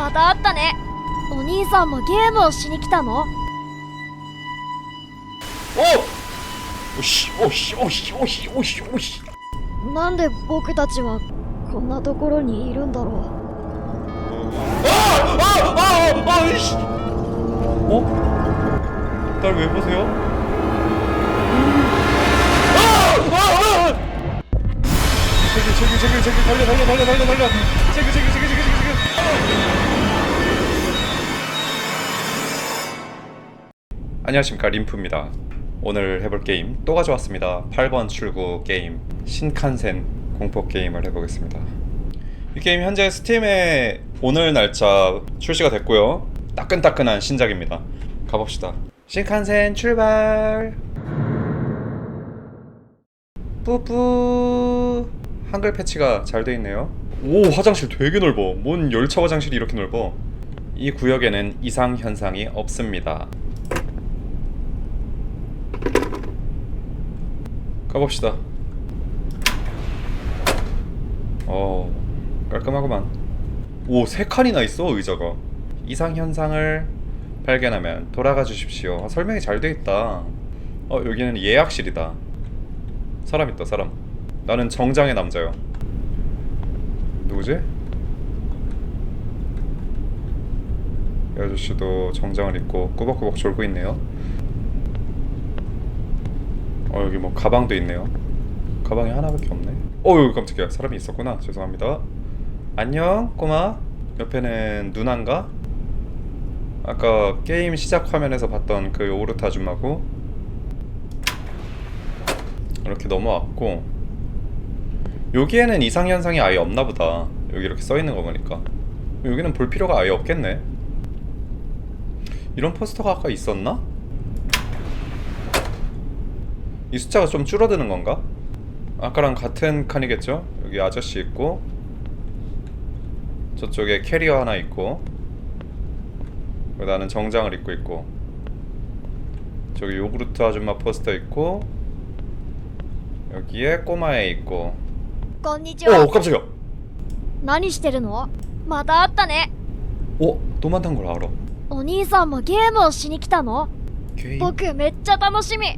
また会ったね。お兄さんもゲームをしに来たの？おしししししし。なんで僕たちはこんなところにいるんだろう？あああああし。お。誰かいますよ。チェックチェックチェックチェック。 안녕하십니까 림프입니다. 오늘 해볼 게임 또 가져왔습니다. 8번 출구 게임 신칸센 공포 게임을 해보겠습니다. 이 게임 현재 스팀에 오늘 날짜 출시가 됐고요. 따끈따끈한 신작입니다. 가봅시다. 신칸센 출발! 뿌뿌! 한글 패치가 잘 돼 있네요. 오 화장실 되게 넓어. 뭔 열차 화장실이 이렇게 넓어? 이 구역에는 이상 현상이 없습니다 가봅시다. 어 깔끔하구만. 오 세 칸이나 있어 의자가. 이상 현상을 발견하면 돌아가 주십시오. 아, 설명이 잘 돼 있다. 어 여기는 예약실이다. 사람 있다 사람. 나는 정장의 남자요. 누구지? 이 아저씨도 정장을 입고 꾸벅꾸벅 졸고 있네요. 어 여기 뭐 가방도 있네요. 가방이 하나밖에 없네. 어유 깜짝이야 사람이 있었구나. 죄송합니다. 안녕 꼬마. 옆에는 누나인가? 아까 게임 시작 화면에서 봤던 그 오르타 아줌마고 이렇게 넘어왔고 여기에는 이상 현상이 아예 없나 보다. 여기 이렇게 써 있는 거 보니까 여기는 볼 필요가 아예 없겠네. 이런 포스터가 아까 있었나? 이 숫자가 좀 줄어드는 건가? 아까랑 같은 칸이겠죠? 여기 아저씨 있고 저쪽에 캐리어 하나 있고 그리고 나는 정장을 입고 있고 저기 요구르트 아줌마 포스터 있고 여기에 꼬마애 있고 こんにちは 오 깜짝이야 何してるのまた会ったね 오 노만탄 걸 알아 お兄さんもゲームをしに来たの 게임? 僕めっちゃ楽しみ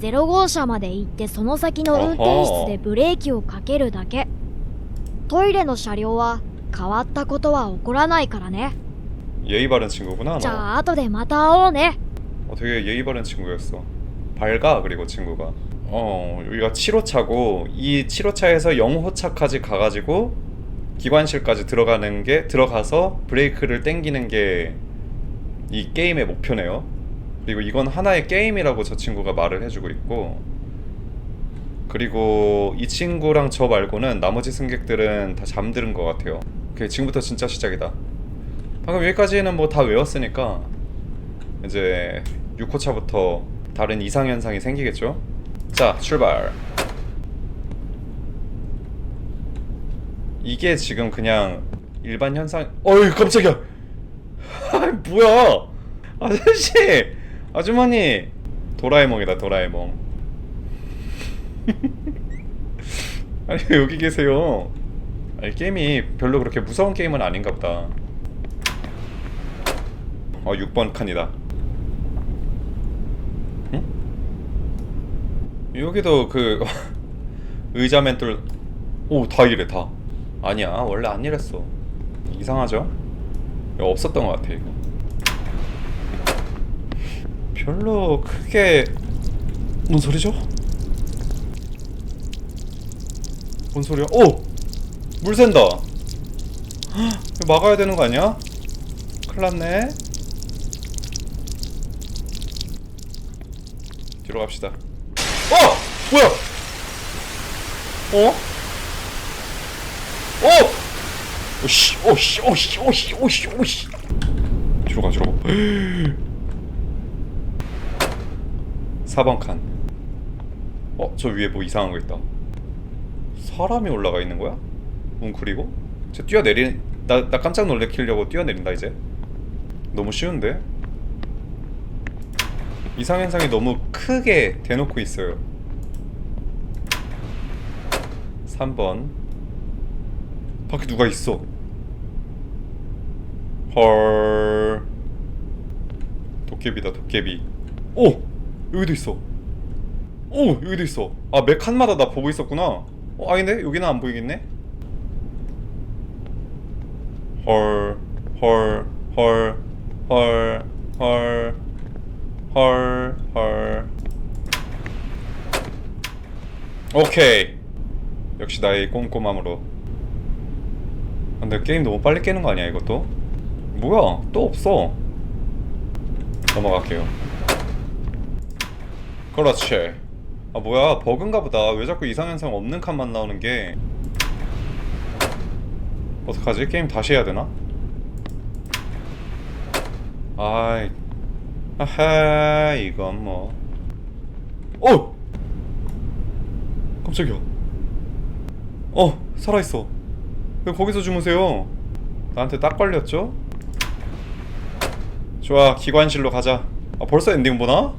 0号車まで行ってその先の運転室でブレーキをかけるだけトイレの車両は変わったことは起こらないからね 예의 바른 친구구나 じ 너 ゃあ後でまた会おうね 어, 되게 예의 바른 친구였어. 밝아 그리고 친구가. 어 여기가 7호차고 이 7호차에서 0호차까지 가가지고 기관실까지 들어가는 게 들어가서 브레이크를 땡기는 게 이 게임의 목표네요. 그리고 이건 하나의 게임이라고 저 친구가 말을 해주고 있고 그리고 이 친구랑 저 말고는 나머지 승객들은 다 잠드는 것 같아요. 오케이 지금부터 진짜 시작이다. 방금 여기까지는 뭐 다 외웠으니까 이제 6호차부터 다른 이상 현상이 생기겠죠? 자, 출발. 이게 지금 그냥 일반 현상. 어이 깜짝이야. 아 뭐야? 아저씨, 아주머니, 도라에몽이다 도라에몽. 아니 왜 여기 계세요? 아니 게임이 별로 그렇게 무서운 게임은 아닌가 보다. 어 6번 칸이다. 여기도 그 의자 맨돌 오다 이래 다 아니야 원래 안 이랬어 이상하죠? 없었던 것 같아 이거 별로 크게 뭔 소리죠? 뭔 소리야? 오! 물 샌다 헉, 막아야 되는 거 아니야? 큰일 났네 뒤로 갑시다 어! 뭐야? 어? 어! 오씨, 오씨, 오씨, 오씨, 오씨, 오씨. 뒤로 가 뒤로 가 4번 칸 어? 저 위에 뭐 이상한 거 있다 사람이 올라가 있는 거야? 웅크리고? 저 뛰어내리 나, 나 깜짝 놀래키려고 뛰어내린다 이제 너무 쉬운데? 이상현상이 너무 크게 대놓고 있어요 3번 밖에 누가 있어 헐 도깨비다 도깨비 오! 여기도 있어 오! 여기도 있어 아매 칸마다 나 보고 있었구나 어 아닌데? 여기는 안 보이겠네? 헐, 헐, 헐, 헐, 헐, 헐, 헐. 오케이. 역시 나의 꼼꼼함으로. 근데 게임 너무 빨리 깨는 거 아니야 이것도? 뭐야? 또 없어. 넘어갈게요. 그렇지. 아 뭐야 버그인가 보다. 왜 자꾸 이상현상 없는 칸만 나오는 게? 어떡하지? 게임 다시 해야 되나? 아이 아하 이건 뭐 어! 깜짝이야 어 살아있어 왜 거기서 주무세요 나한테 딱 걸렸죠? 좋아 기관실로 가자 아 벌써 엔딩 보나?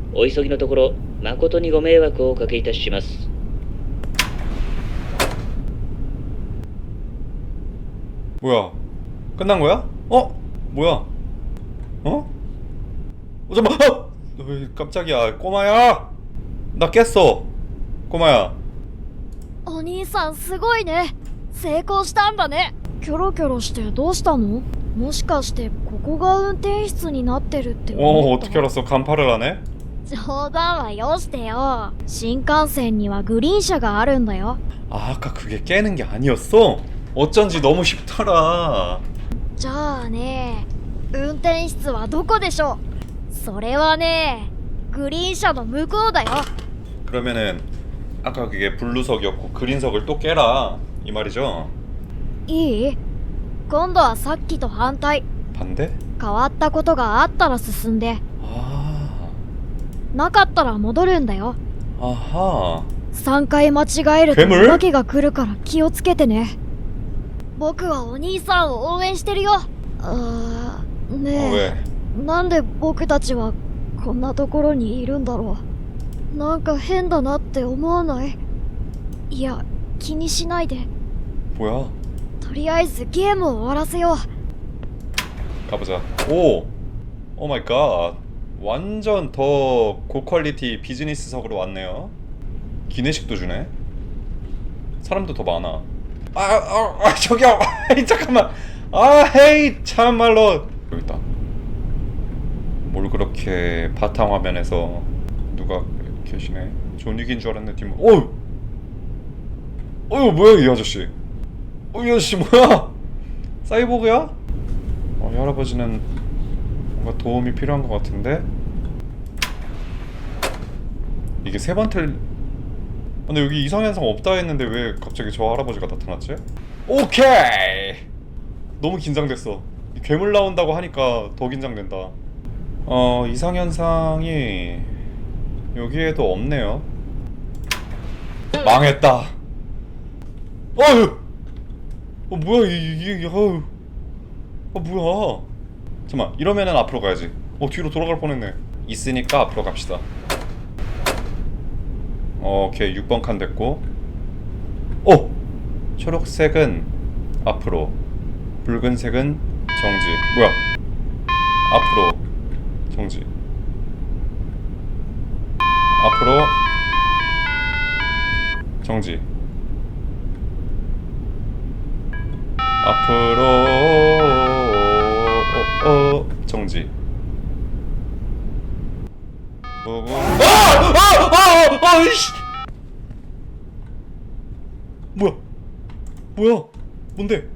お急ぎのところ誠にご迷惑をおかけいたします 뭐야 끝난 거야? 어? 뭐야? 어? 어 잠깐만 어! 왜 깜짝이야 꼬마야 나 깼어 꼬마야 お兄さんすごいね成功したんだねキョロキョロしてどうしたのもしかしてここが運転室になってるって 어 思った 어떻게 알았어 간파를 하네? 冗談はよしてよ新幹線にはグリーン車があるんだよ 아 아까 그게 깨는 게 아니었어? 어쩐지 너무 쉽더라 じゃあね運転室はどこでしょうそれはねグリーン車の向こうだよ 그러면은 아까 그게 블루석이었고 그린석을 또 깨라 이 말이죠? いい今度はさっきと反対 반대? 変わったことがあったら進んで 아 なかったら戻るんだよ。あは。あ3回間違えるとお化けが来るから気をつけてね。僕はお兄さんを応援してるよ。ああねえ。なんで僕たちはこんなところにいるんだろう。なんか変だなって思わない？いや気にしないで。とりあえずゲームを終わらせよう。カブザおお Oh my ー 완전 더 고퀄리티 비즈니스석으로 왔네요. 기내식도 주네. 사람도 더 많아. 아, 아, 아 저기요. 잠깐만. 아, 헤이, 참말로. 여기 있다. 뭘 그렇게 바탕 화면에서 누가 계시네. 존 윅인 줄 알았네. 뒷모. 오! 어휴, 뭐야 이 아저씨. 어, 이 아저씨 뭐야? 사이보그야? 어, 이 할아버지는 뭔가 도움이 필요한 것 같은데 이게 세번 틀. 근데 여기 이상 현상 없다 했는데 왜 갑자기 저 할아버지가 나타났지? 오케이. 너무 긴장됐어. 이 괴물 나온다고 하니까 더 긴장된다. 어 이상 현상이 여기에도 없네요. 망했다. 어휴. 어 뭐야 이- 이게 어휴. 어 뭐야 잠깐만 이러면은 앞으로 가야지. 어 뒤로 돌아갈 뻔했네. 있으니까 앞으로 갑시다. 어, 오케이 6번 칸 됐고. 어! 초록색은 앞으로 붉은색은 정지. 뭐야? 앞으로 정지. 앞으로 정지. 앞으로 정지. 뭐고? 아! 아! 아! 아! 아 이씨! 뭐야? 뭐야? 뭔데?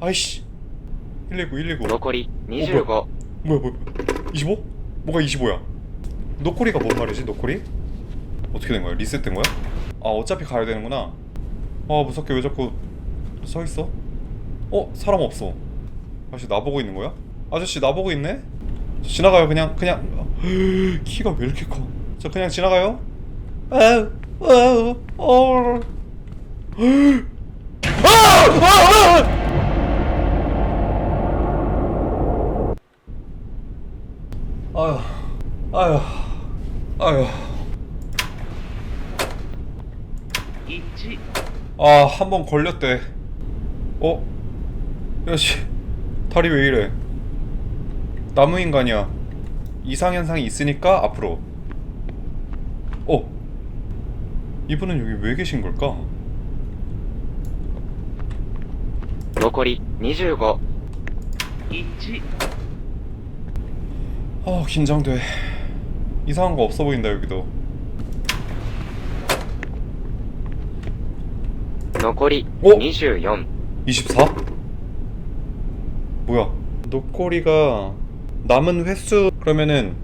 아이씨. 119 119. 残り25 뭐야 뭐야 25? 뭐가 25야? 노코리가 뭔 말이지 노코리? 어떻게 된 거야? 리셋된 거야? 아 어차피 가야 되는구나 아 무섭게 왜 자꾸 서 있어? 어? 사람 없어 아저씨 나보고 있는 거야? 아저씨 나보고 있네? 저 지나가요 그냥 그냥 키가 왜 이렇게 커? 저 그냥 지나가요? 아우 아우 어 아! 아! 아! 아휴, 아휴, 아휴. 1 아, 한 번 걸렸대. 어? 야씨, 다리 왜 이래? 나무 인간이야. 이상 현상이 있으니까 앞으로. 어? 이분은 여기 왜 계신 걸까? 残り25 1 아, 긴장돼. 이상한 거 없어 보인다 여기도. 残りお24 24? 뭐야? 노꼬리가 남은 횟수 그러면은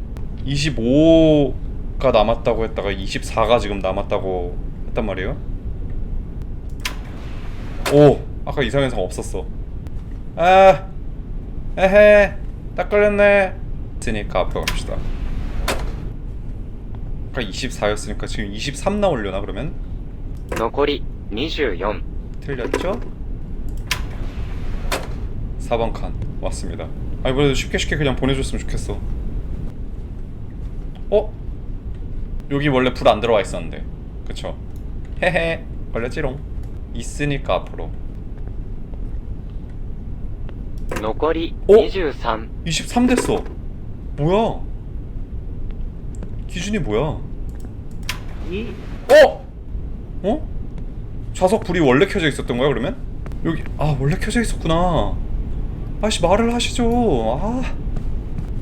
25가 남았다고 했다가 24가 지금 남았다고 했단 말이에요? 오! 아까 이상 현상 없었어 아! 에헤! 딱 걸렸네 있으니까 앞으로 갑시다 아까 24였으니까 지금 23 나오려나 그러면? 残り24 틀렸죠? 4번 칸 왔습니다. 아 이번에도 쉽게 쉽게 그냥 보내줬으면 좋겠어. 어? 여기 원래 불 안 들어와 있었는데. 그쵸? 헤헤. 걸렸지롱. 있으니까 앞으로. 残り23 23 됐어. 뭐야? 기준이 뭐야? 2 어? 어? 좌석 불이 원래 켜져 있었던 거야 그러면? 여기 아 원래 켜져 있었구나. 아씨 말을 하시죠. 아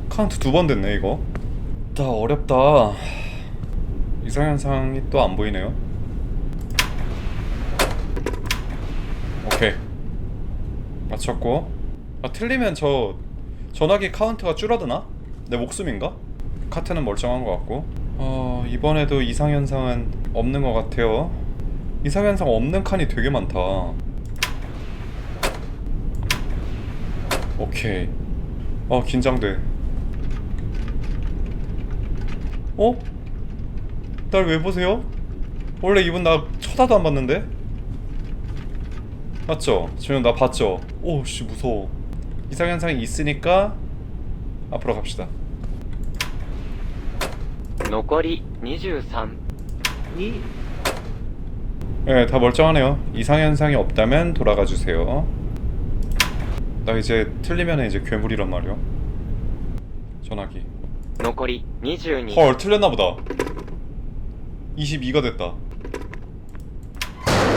카운트 두 번 됐네 이거. 다 어렵다. 이상현상이 또 안 보이네요. 오케이 맞췄고. 아 틀리면 저 전화기 카운트가 줄어드나? 내 목숨인가? 카트는 멀쩡한 것 같고. 어 이번에도 이상현상은 없는 것 같아요. 이상현상 없는 칸이 되게 많다. 오케이. 어 긴장돼. 어? 날 왜 보세요? 원래 이분 나 쳐다도 안 봤는데? 맞죠? 지금 나 봤죠? 오씨 무서워. 이상현상이 있으니까 앞으로 갑시다. 残り23 2 네, 다 멀쩡하네요. 이상 현상이 없다면 돌아가 주세요. 나 이제 틀리면 이제 괴물이란 말이야. 전화기. 残り22 헐, 틀렸나 보다. 22가 됐다.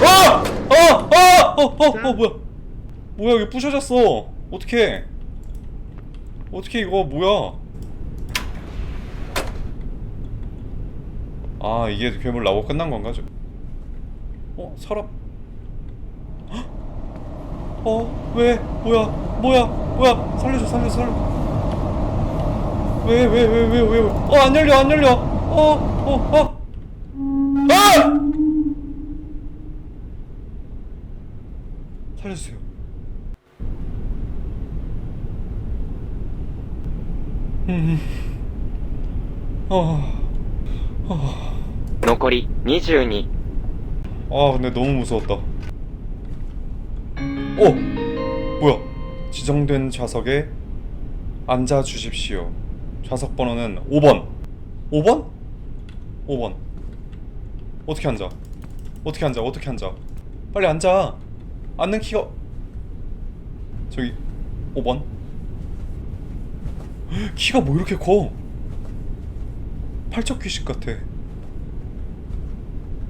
아! 아! 아! 어, 어, 어, 뭐야? 뭐야, 여기 부셔졌어. 어떡해? 어떡해, 이거 뭐야? 아, 이게 괴물 나오고 끝난 건가? 저... 어, 사람. 헉! 어, 왜? 뭐야? 뭐야? 뭐야? 살려줘, 살려줘, 살려. 왜, 왜, 왜, 왜, 왜, 왜? 어, 안 열려, 안 열려. 어, 어, 어. 아! 살려주세요. 음. 어. 어. 残り22 아 근데 너무 무서웠다 어! 뭐야? 지정된 좌석에 앉아 주십시오. 좌석 번호는 5번. 5번? 5번. 어떻게 앉아? 어떻게 앉아? 어떻게 앉아? 빨리 앉아! 앉는 키가 저기 5번? 키가 뭐 이렇게 커? 팔척 귀신 같아.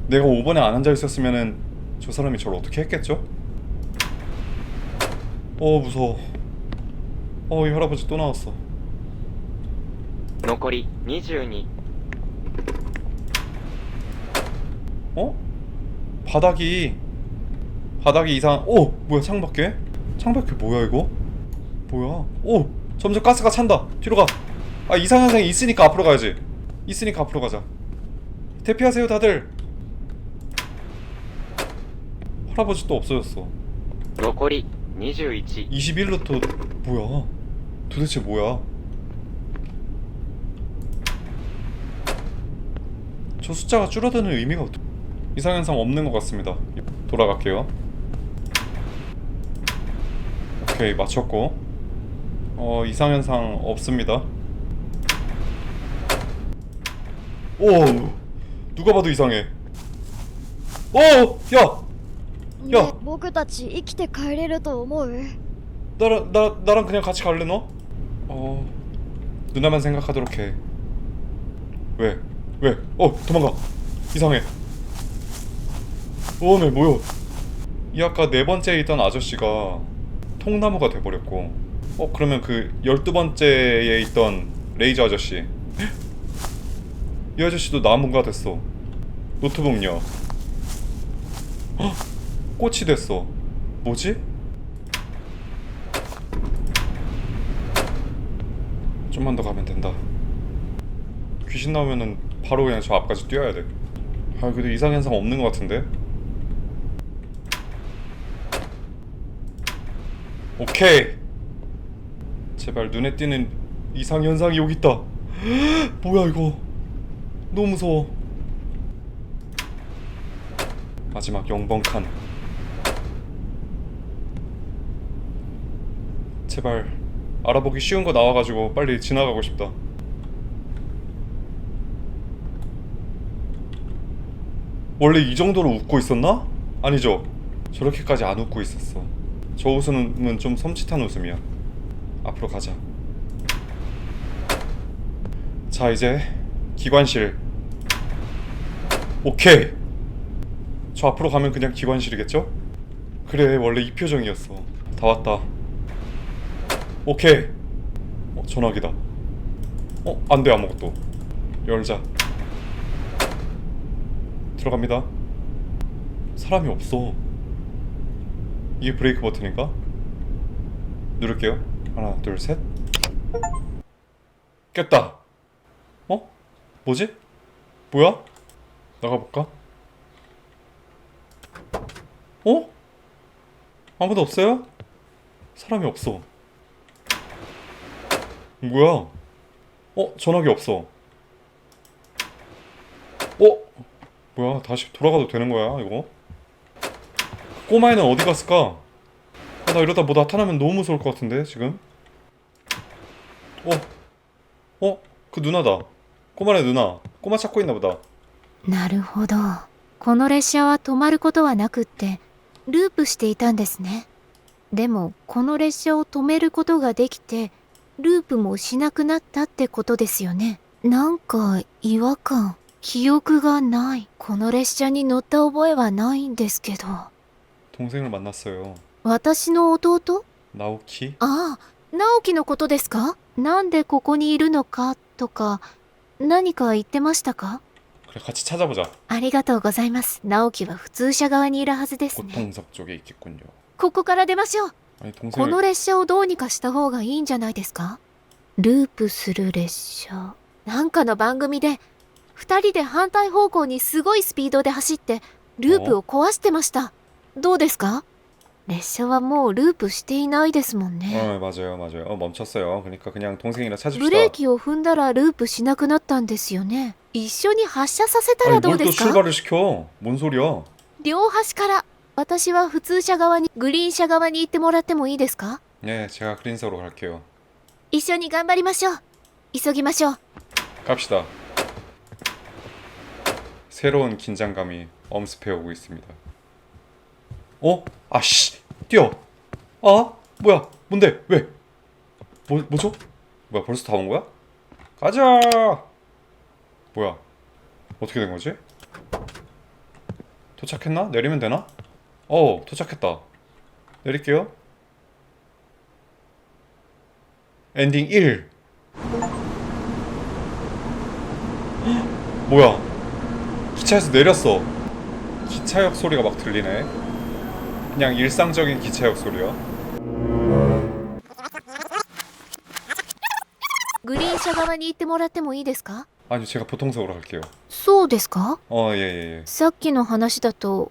내가 5번에 안 앉아 있었으면은 저 사람이 저를 어떻게 했겠죠? 어 무서워 어, 이 할아버지 또 나왔어. 残り22 어? 바닥이 바닥이 이상. 오, 뭐야 창밖에? 창밖에 뭐야 이거? 뭐야? 오, 점점 가스가 찬다. 뒤로 가. 아 이상 현상이 있으니까 앞으로 가야지. 있으니까 앞으로 가자. 대피하세요 다들. 할아버지 또 없어졌어. 残り 21 21루트 뭐야? 도대체 뭐야? 저 숫자가 줄어드는 의미가. 이상현상 없는 것 같습니다. 돌아갈게요. 오케이 맞췄고 어 이상현상 없습니다. 오 누가 봐도 이상해. 오 야! ねや僕たち生きて帰れると思う 나랑 나 나랑 그냥 같이 갈래 너? 어 누나만 생각하도록 해. 왜? 왜? 어 도망가. 이상해. 어메 뭐야? 이 아까 네 번째에 있던 아저씨가 통나무가 돼버렸고. 어 그러면 그 열두 번째에 있던 레이저 아저씨. 헉! 이 아저씨도 나무가 됐어. 노트북요. 헉! 꽃이 됐어. 뭐지? 좀만 더 가면 된다. 귀신 나오면은 바로 그냥 저 앞까지 뛰어야 돼. 아 그래도 이상 현상 없는 것 같은데. 오케이. 제발 눈에 띄는 이상 현상이 여기 있다. 뭐야 이거? 너무 무서워. 마지막 영번 칸. 제발 알아보기 쉬운 거 나와가지고 빨리 지나가고 싶다. 원래 이 정도로 웃고 있었나? 아니죠. 저렇게까지 안 웃고 있었어. 저 웃음은 좀 섬찟한 웃음이야. 앞으로 가자. 자 이제 기관실. 오케이. 저 앞으로 가면 그냥 기관실이겠죠? 그래 원래 이 표정이었어. 다 왔다. 오케이. 어, 전화기다. 어, 안 돼, 아무것도. 열자. 들어갑니다. 사람이 없어. 이게 브레이크 버튼인가? 누를게요. 하나, 둘, 셋. 깼다. 어? 뭐지? 뭐야? 나가볼까? 어? 아무도 없어요? 사람이 없어. 뭐야? 어? 전화기 없어. 어? 뭐야? 다시 돌아가도 되는 거야, 이거? 꼬마애는 어디 갔을까? 아, 나 이러다 뭐 나타나면 너무 무서울 것 같은데, 지금? 어? 어? 그 누나다. 꼬마네 누나. 꼬마 찾고 있나 보다.なるほどこの列車は止まることはなくってループしていたんですねでもこの列車を止めることができて ループもしなくなったってことですよね。なんか違和感。記憶がない。この列車に乗った覚えはないんですけど。私の弟？直樹ああ、直樹のことですか？なんでここにいるのかとか、何か言ってましたか？ありがとうございます。直樹は普通車側にいるはずですね。ここから出ましょう。아니 こ 동생을 の列車をどうにかした方がいいんじゃないですかループする列車。なんかの番組で、二人で反対方向にすごいスピードで走って、ループを壊してました。どうですか列車はもうループしていないですもんね。 어 맞아요 맞아요 어, 멈췄어요 그러니까 그냥 동생이랑 ブ 찾읍시다 レーキを踏んだらループしなくなったんですよね。一緒に発車させた 아니 らどう 뭘 で 또 すか 출발을 시켜 뭔 소리야 両端から 私は普通車側にグリーン車側に行ってもらってもいいですか 네 제가 그린서로 갈게요 一緒に頑張りましょう急ぎましょう 갑시다 새로운 긴장감이 엄습해 오고 있습니다 어? 아씨 뛰어 아? 뭐야 뭔데 왜? 뭐, 뭐죠? 뭐야 벌써 다 온 거야? 가자 뭐야 어떻게 된 거지? 도착했나? 내리면 되나? 어, 어 도착했다 내릴게요 엔딩 1 뭐야 기차에서 내렸어 기차역 소리가 막 들리네 그냥 일상적인 기차역 소리야 グリーン車側に行ってもらってもいいですか 아니 제가 보통석으로 갈게요 そうですか 어예예예 さっきの話だと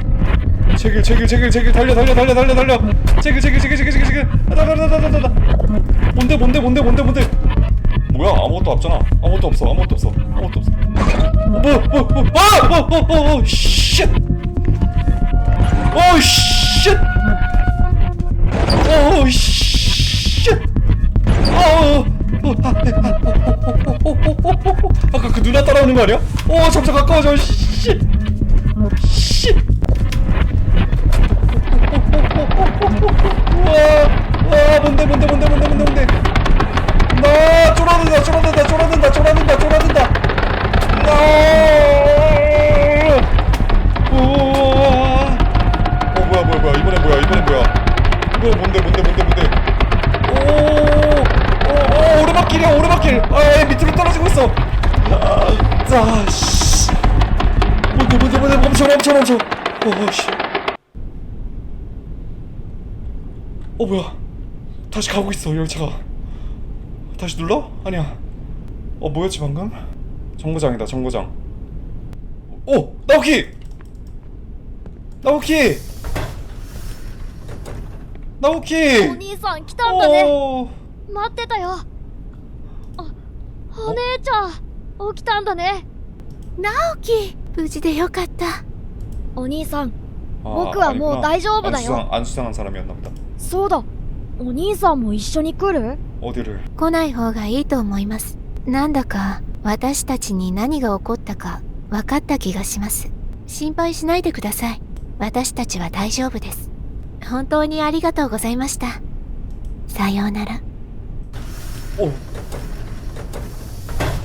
제길 제길 제길 제길 달려 달려 달려 달려 달려 제길 제길 제길 제길 제길 제길 달려 뭔데 뭔데 뭔데 뭔데 뭔데 뭐야 아무것도 없잖아 아무것도 없어 아무것도 없어 아무것도 없어 뭐뭐뭐아뭐뭐뭐 쉣오 쉣! 오 쉣! 어, 어, 아, 아까 그 누나 따라오는 거 아니야? 오 점점 가까워져 씨! 씨! 와, 다시 가고 있어 열차가 다시 눌러? 아니야 어 뭐였지 방금? 정거장이다 정거장 오 나오키 나오키 お 나오키 兄さん来たんだね 오 待ってたよあお姉ちゃん起きたんだね直樹無事でよかったお兄さん 아, 僕はもう 아니구나. 大丈夫だよ 안수상, 안수상한 사람이었나 보다 そうだ お兄さんも一緒に来る 어디를 来ない方がいいと思いますなんだか私たちに何が起こったか分かった気がします心配しないでください私たちは大丈夫です本当にありがとうございましたさようなら 어.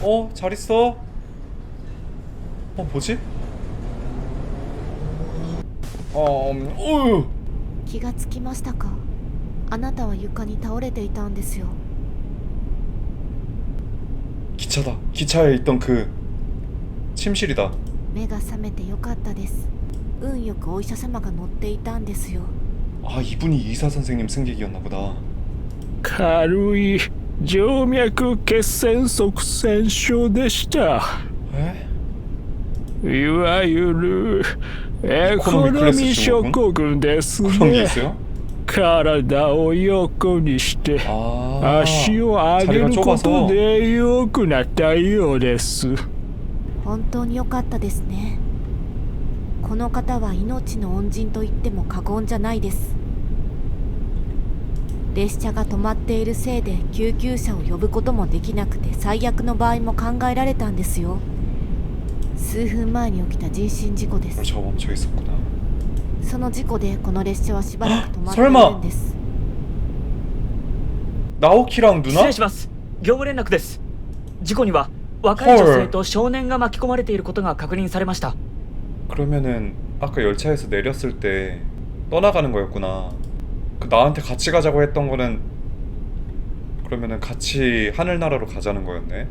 어, 잘 있어. 어, 뭐지? 어, 음, 어휴. 気がつきましたか あなたは床に倒れていたんですよ 기차다. 기차에 있던 그 침실이다. 目が覚めてよかったです運よくお医者様が乗っていたんですよ 아, 이분이 의사 선생님 승객이었나 보다. 軽い静脈血栓塞栓症でした。 에? いわゆるエコノミー症候群ですね 그런 게 있어요? 体を横にして足を上げることで良くなったようです。本当に良かったですね。この方は命の恩人と言っても過言じゃないです。列車が止まっているせいで救急車を呼ぶこともできなくて最悪の場合も考えられたんですよ。数分前に起きた人身事故です。その事故でこの列車はしばらく止まってい 설마 るんです 나오키랑 失 누나? 礼します業務連絡です事故には若い女性と少年が巻き込まれていることが確認されました 그러면은 아까 열차에서 내렸을 때 떠나가는 거였구나. 그 나한테 같이 가자고 했던 거는 그러면은 같이 하늘나라로 가자는 거였네.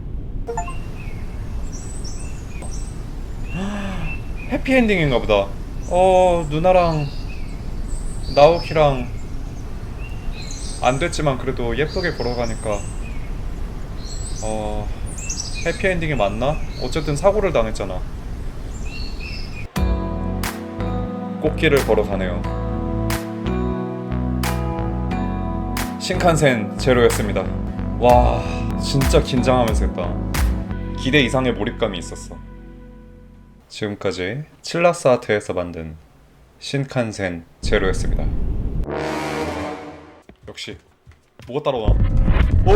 해피엔딩인가 보다. 어 누나랑 나오키랑 안 됐지만 그래도 예쁘게 걸어가니까 어 해피엔딩이 맞나? 어쨌든 사고를 당했잖아. 꽃길을 걸어가네요. 신칸센 제로였습니다. 와, 진짜 긴장하면서 했다. 기대 이상의 몰입감이 있었어. 지금까지 칠라스 아트에서 만든 신칸센 제로였습니다. 역시 뭐가 따라와? 오!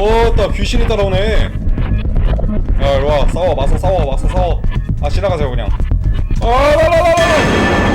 어따 귀신이 따라오네. 야 이리와 싸워 맞서 싸워 맞서 싸워. 아 지나가세요 그냥. 아라라라라!